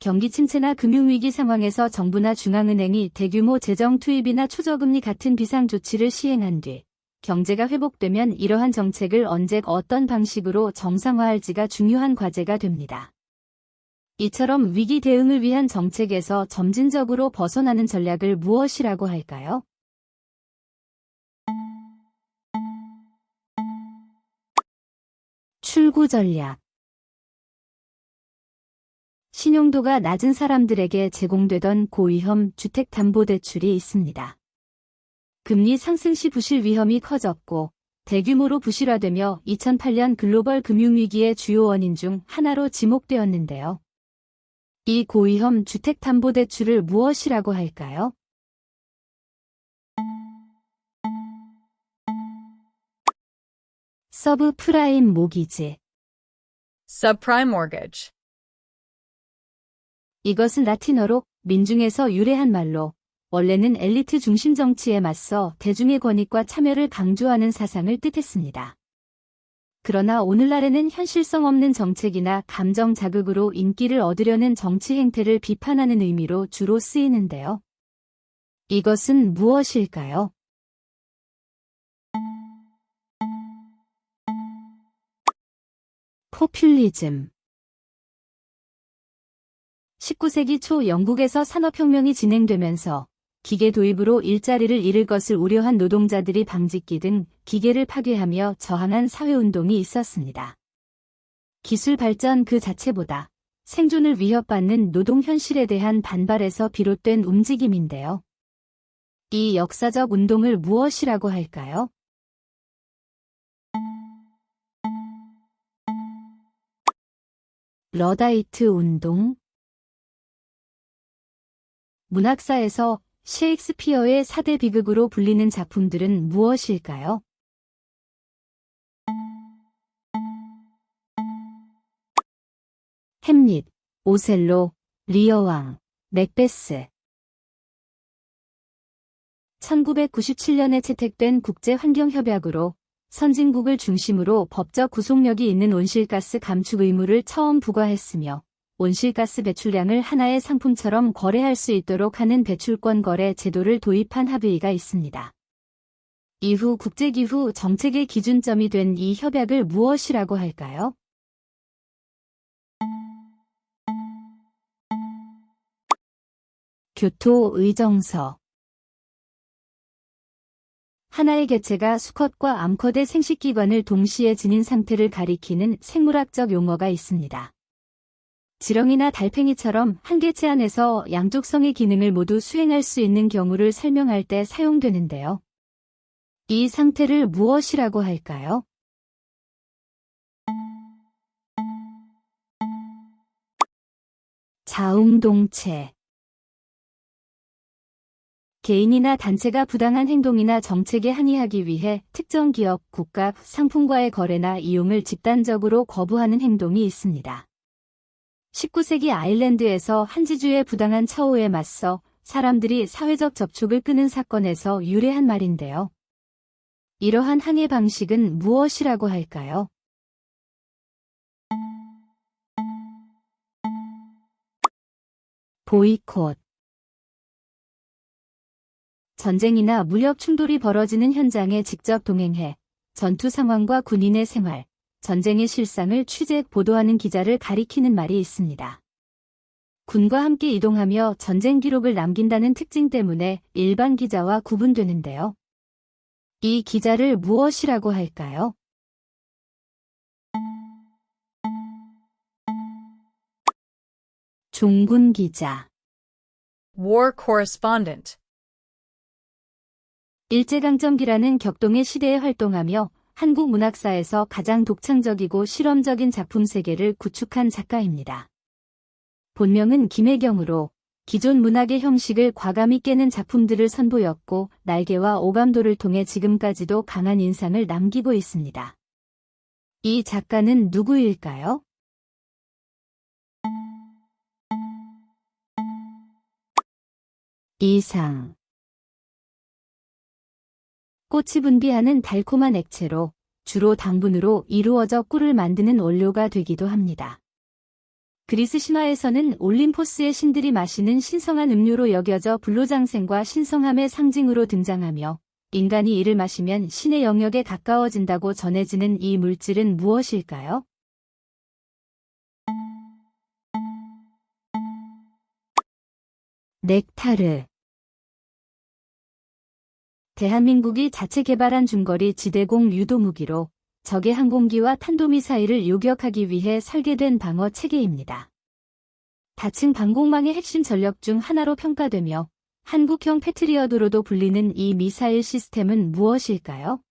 경기 침체나 금융위기 상황에서 정부나 중앙은행이 대규모 재정 투입이나 초저금리 같은 비상조치를 시행한 뒤 경제가 회복되면 이러한 정책을 언제 어떤 방식으로 정상화할지가 중요한 과제가 됩니다. 이처럼 위기 대응을 위한 정책에서 점진적으로 벗어나는 전략을 무엇이라고 할까요? 출구 전략 신용도가 낮은 사람들에게 제공되던 고위험 주택담보대출이 있습니다. 금리 상승 시 부실 위험이 커졌고 대규모로 부실화되며 2008년 글로벌 금융위기의 주요 원인 중 하나로 지목되었는데요. 이 고위험 주택담보대출을 무엇이라고 할까요? 서브 프라임 모기지 Subprime mortgage. 이것은 라틴어로 민중에서 유래한 말로 원래는 엘리트 중심 정치에 맞서 대중의 권익과 참여를 강조하는 사상을 뜻했습니다. 그러나 오늘날에는 현실성 없는 정책이나 감정 자극으로 인기를 얻으려는 정치 행태를 비판하는 의미로 주로 쓰이는데요. 이것은 무엇일까요? 포퓰리즘 19세기 초 영국에서 산업혁명이 진행되면서 기계 도입으로 일자리를 잃을 것을 우려한 노동자들이 방직기 등 기계를 파괴하며 저항한 사회운동이 있었습니다. 기술 발전 그 자체보다 생존을 위협받는 노동 현실에 대한 반발에서 비롯된 움직임인데요. 이 역사적 운동을 무엇이라고 할까요? 러다이트 운동 문학사에서 셰익스피어의 4대 비극으로 불리는 작품들은 무엇일까요? 햄릿, 오셀로, 리어왕, 맥베스 1997년에 채택된 국제환경협약으로 선진국을 중심으로 법적 구속력이 있는 온실가스 감축 의무를 처음 부과했으며 온실가스 배출량을 하나의 상품처럼 거래할 수 있도록 하는 배출권 거래 제도를 도입한 합의가 있습니다. 이후 국제기후 정책의 기준점이 된 이 협약을 무엇이라고 할까요? 교토의정서 하나의 개체가 수컷과 암컷의 생식기관을 동시에 지닌 상태를 가리키는 생물학적 용어가 있습니다. 지렁이나 달팽이처럼 한 개체 안에서 양쪽성의 기능을 모두 수행할 수 있는 경우를 설명할 때 사용되는데요. 이 상태를 무엇이라고 할까요? 자웅동체 개인이나 단체가 부당한 행동이나 정책에 항의하기 위해 특정 기업, 국가, 상품과의 거래나 이용을 집단적으로 거부하는 행동이 있습니다. 19세기 아일랜드에서 한지주의 부당한 처우에 맞서 사람들이 사회적 접촉을 끊은 사건에서 유래한 말인데요. 이러한 항해 방식은 무엇이라고 할까요? 보이콧 전쟁이나 무력 충돌이 벌어지는 현장에 직접 동행해 전투 상황과 군인의 생활, 전쟁의 실상을 취재 보도하는 기자를 가리키는 말이 있습니다. 군과 함께 이동하며 전쟁 기록을 남긴다는 특징 때문에 일반 기자와 구분되는데요. 이 기자를 무엇이라고 할까요? 종군 기자 War correspondent. 일제강점기라는 격동의 시대에 활동하며 한국 문학사에서 가장 독창적이고 실험적인 작품 세계를 구축한 작가입니다. 본명은 김혜경으로 기존 문학의 형식을 과감히 깨는 작품들을 선보였고 날개와 오감도를 통해 지금까지도 강한 인상을 남기고 있습니다. 이 작가는 누구일까요? 이상 꽃이 분비하는 달콤한 액체로 주로 당분으로 이루어져 꿀을 만드는 원료가 되기도 합니다. 그리스 신화에서는 올림포스의 신들이 마시는 신성한 음료로 여겨져 불로장생과 신성함의 상징으로 등장하며 인간이 이를 마시면 신의 영역에 가까워진다고 전해지는 이 물질은 무엇일까요? 넥타르 대한민국이 자체 개발한 중거리 지대공 유도 무기로 적의 항공기와 탄도미사일을 요격하기 위해 설계된 방어 체계입니다. 다층 방공망의 핵심 전력 중 하나로 평가되며 한국형 패트리어드로도 불리는 이 미사일 시스템은 무엇일까요?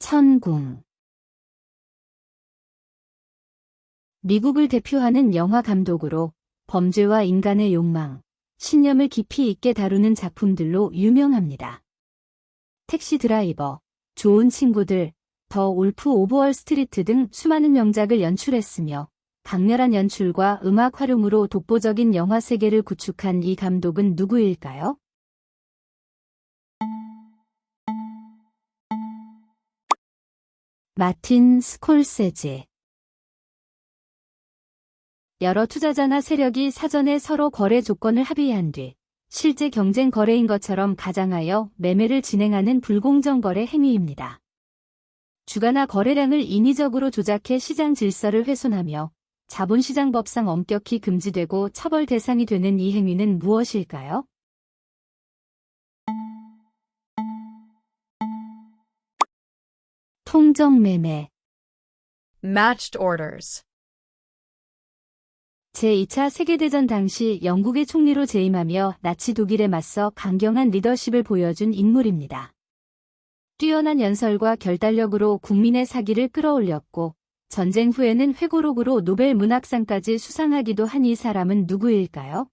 천궁 미국을 대표하는 영화 감독으로 범죄와 인간의 욕망, 신념을 깊이 있게 다루는 작품들로 유명합니다. 택시 드라이버, 좋은 친구들, 더 울프 오브 월 스트리트 등 수많은 명작을 연출했으며 강렬한 연출과 음악 활용으로 독보적인 영화 세계를 구축한 이 감독은 누구일까요? 마틴 스콜세지 여러 투자자나 세력이 사전에 서로 거래 조건을 합의한 뒤 실제 경쟁 거래인 것처럼 가장하여 매매를 진행하는 불공정 거래 행위입니다. 주가나 거래량을 인위적으로 조작해 시장 질서를 훼손하며 자본시장법상 엄격히 금지되고 처벌 대상이 되는 이 행위는 무엇일까요? 통정 매매 Matched orders. 제2차 세계대전 당시 영국의 총리로 재임하며 나치 독일에 맞서 강경한 리더십을 보여준 인물입니다. 뛰어난 연설과 결단력으로 국민의 사기를 끌어올렸고 전쟁 후에는 회고록으로 노벨 문학상까지 수상하기도 한 이 사람은 누구일까요?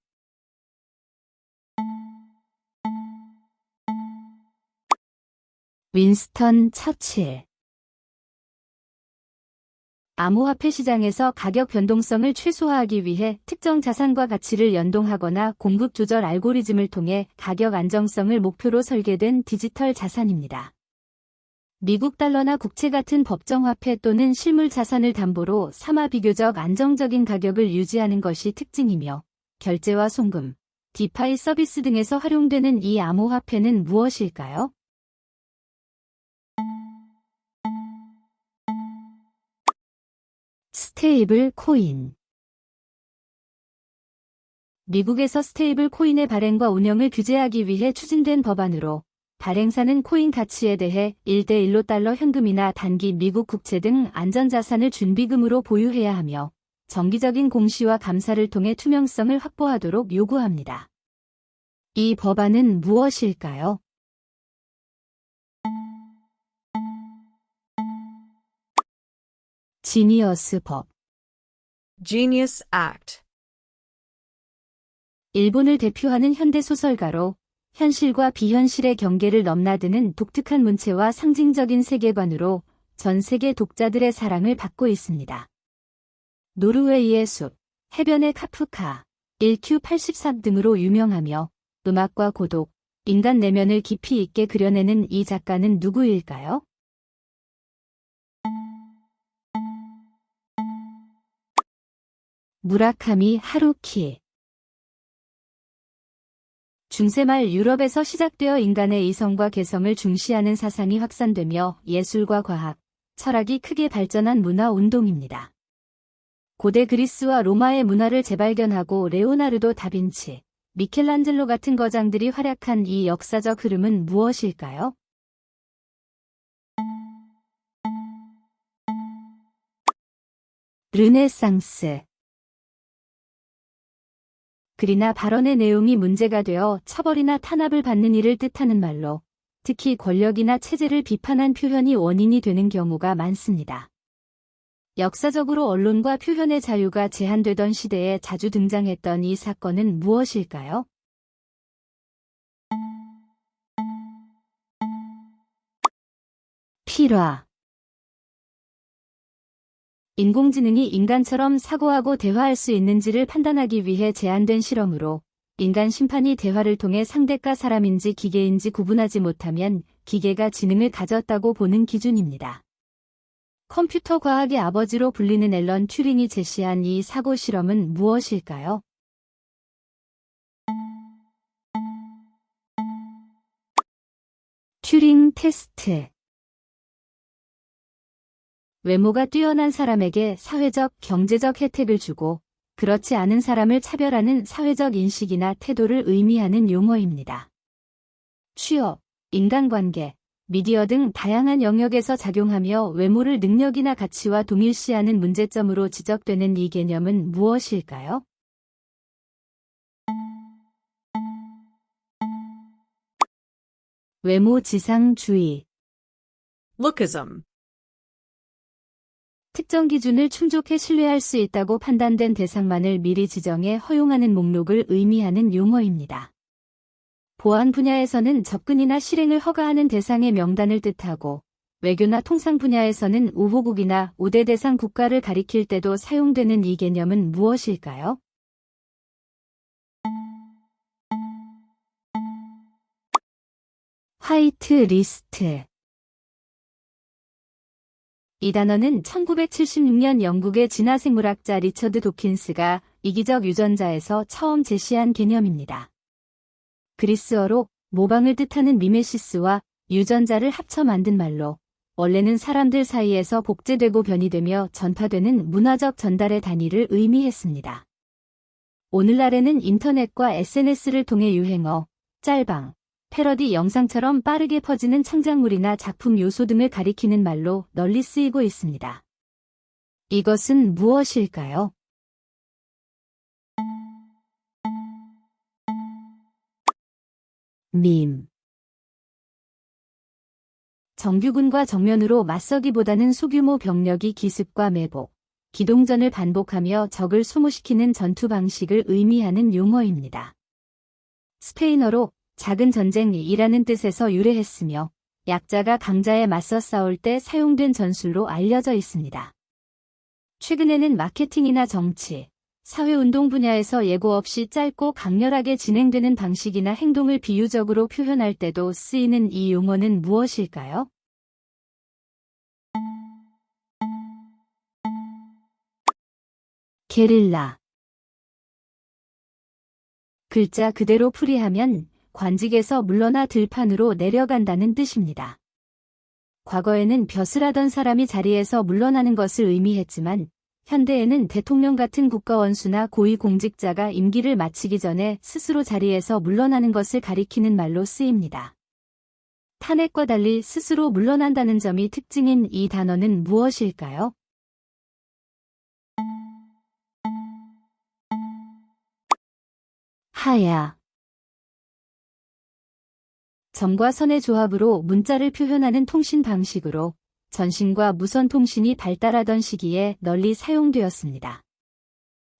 윈스턴 처칠 암호화폐 시장에서 가격 변동성을 최소화하기 위해 특정 자산과 가치를 연동하거나 공급 조절 알고리즘을 통해 가격 안정성을 목표로 설계된 디지털 자산입니다. 미국 달러나 국채 같은 법정화폐 또는 실물 자산을 담보로 삼아 비교적 안정적인 가격을 유지하는 것이 특징이며 결제와 송금, 디파이 서비스 등에서 활용되는 이 암호화폐는 무엇일까요? 스테이블 코인 미국에서 스테이블 코인의 발행과 운영을 규제하기 위해 추진된 법안으로 발행사는 코인 가치에 대해 1대1로 달러 현금이나 단기 미국 국채 등 안전자산을 준비금으로 보유해야 하며 정기적인 공시와 감사를 통해 투명성을 확보하도록 요구합니다. 이 법안은 무엇일까요? 지니어스 법 Genius Act. 일본을 대표하는 현대 소설가로 현실과 비현실의 경계를 넘나드는 독특한 문체와 상징적인 세계관으로 전 세계 독자들의 사랑을 받고 있습니다. 노르웨이의 숲, 해변의 카프카, 1Q83 등으로 유명하며 음악과 고독, 인간 내면을 깊이 있게 그려내는 이 작가는 누구일까요? 무라카미 하루키 중세 말 유럽에서 시작되어 인간의 이성과 개성을 중시하는 사상이 확산되며 예술과 과학, 철학이 크게 발전한 문화 운동입니다. 고대 그리스와 로마의 문화를 재발견하고 레오나르도 다빈치, 미켈란젤로 같은 거장들이 활약한 이 역사적 흐름은 무엇일까요? 르네상스 글이나 발언의 내용이 문제가 되어 처벌이나 탄압을 받는 일을 뜻하는 말로 특히 권력이나 체제를 비판한 표현이 원인이 되는 경우가 많습니다. 역사적으로 언론과 표현의 자유가 제한되던 시대에 자주 등장했던 이 사건은 무엇일까요? 필화 인공지능이 인간처럼 사고하고 대화할 수 있는지를 판단하기 위해 제안된 실험으로 인간 심판이 대화를 통해 상대가 사람인지 기계인지 구분하지 못하면 기계가 지능을 가졌다고 보는 기준입니다. 컴퓨터 과학의 아버지로 불리는 앨런 튜링이 제시한 이 사고 실험은 무엇일까요? 튜링 테스트 외모가 뛰어난 사람에게 사회적, 경제적 혜택을 주고 그렇지 않은 사람을 차별하는 사회적 인식이나 태도를 의미하는 용어입니다. 취업, 인간관계, 미디어 등 다양한 영역에서 작용하며 외모를 능력이나 가치와 동일시하는 문제점으로 지적되는 이 개념은 무엇일까요? 외모 지상주의 Lookism. 특정 기준을 충족해 신뢰할 수 있다고 판단된 대상만을 미리 지정해 허용하는 목록을 의미하는 용어입니다. 보안 분야에서는 접근이나 실행을 허가하는 대상의 명단을 뜻하고 외교나 통상 분야에서는 우호국이나 우대 대상 국가를 가리킬 때도 사용되는 이 개념은 무엇일까요? 화이트 리스트 이 단어는 1976년 영국의 진화생물학자 리처드 도킨스가 이기적 유전자에서 처음 제시한 개념입니다. 그리스어로 모방을 뜻하는 미메시스와 유전자를 합쳐 만든 말로 원래는 사람들 사이에서 복제되고 변이되며 전파되는 문화적 전달의 단위를 의미했습니다. 오늘날에는 인터넷과 SNS를 통해 유행어, 짤방, 패러디 영상처럼 빠르게 퍼지는 창작물이나 작품 요소 등을 가리키는 말로 널리 쓰이고 있습니다. 이것은 무엇일까요? 밈 정규군과 정면으로 맞서기보다는 소규모 병력이 기습과 매복, 기동전을 반복하며 적을 소모시키는 전투 방식을 의미하는 용어입니다. 스페인어로 작은 전쟁이라는 뜻에서 유래했으며 약자가 강자에 맞서 싸울 때 사용된 전술로 알려져 있습니다. 최근에는 마케팅이나 정치, 사회운동 분야에서 예고 없이 짧고 강렬하게 진행되는 방식이나 행동을 비유적으로 표현할 때도 쓰이는 이 용어는 무엇일까요? 게릴라 글자 그대로 풀이하면 관직에서 물러나 들판으로 내려간다는 뜻입니다. 과거에는 벼슬하던 사람이 자리에서 물러나는 것을 의미했지만 현대에는 대통령 같은 국가원수나 고위공직자가 임기를 마치기 전에 스스로 자리에서 물러나는 것을 가리키는 말로 쓰입니다. 탄핵과 달리 스스로 물러난다는 점이 특징인 이 단어는 무엇일까요? 하야 점과 선의 조합으로 문자를 표현하는 통신 방식으로 전신과 무선 통신이 발달하던 시기에 널리 사용되었습니다.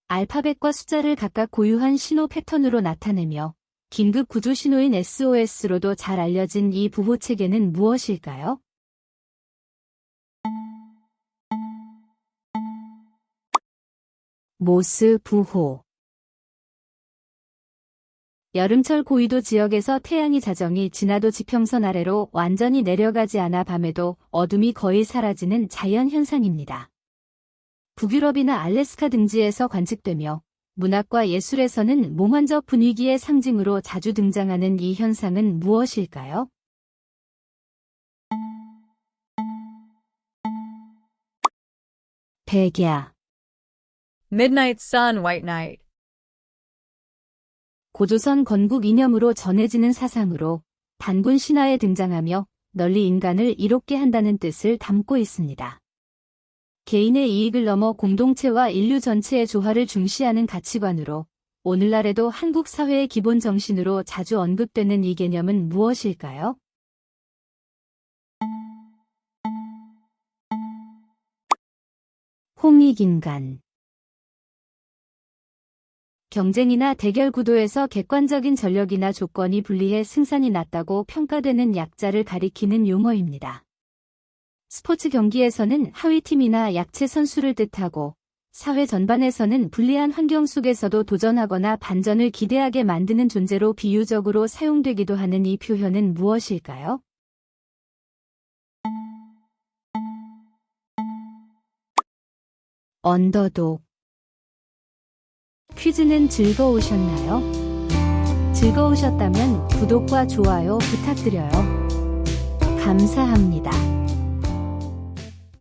알파벳과 숫자를 각각 고유한 신호 패턴으로 나타내며 긴급 구조 신호인 SOS로도 잘 알려진 이 부호 체계는 무엇일까요? 모스 부호 여름철 고위도 지역에서 태양이 자정이 지나도 지평선 아래로 완전히 내려가지 않아 밤에도 어둠이 거의 사라지는 자연 현상입니다. 북유럽이나 알래스카 등지에서 관측되며 문학과 예술에서는 몽환적 분위기의 상징으로 자주 등장하는 이 현상은 무엇일까요? 백야 Midnight sun, white knight. 고조선 건국 이념으로 전해지는 사상으로 단군 신화에 등장하며 널리 인간을 이롭게 한다는 뜻을 담고 있습니다. 개인의 이익을 넘어 공동체와 인류 전체의 조화를 중시하는 가치관으로 오늘날에도 한국 사회의 기본 정신으로 자주 언급되는 이 개념은 무엇일까요? 홍익인간 경쟁이나 대결 구도에서 객관적인 전력이나 조건이 불리해 승산이 낮다고 평가되는 약자를 가리키는 용어입니다. 스포츠 경기에서는 하위팀이나 약체 선수를 뜻하고 사회 전반에서는 불리한 환경 속에서도 도전하거나 반전을 기대하게 만드는 존재로 비유적으로 사용되기도 하는 이 표현은 무엇일까요? 언더독. 퀴즈는 즐거우셨나요? 즐거우셨다면 구독과 좋아요 부탁드려요. 감사합니다.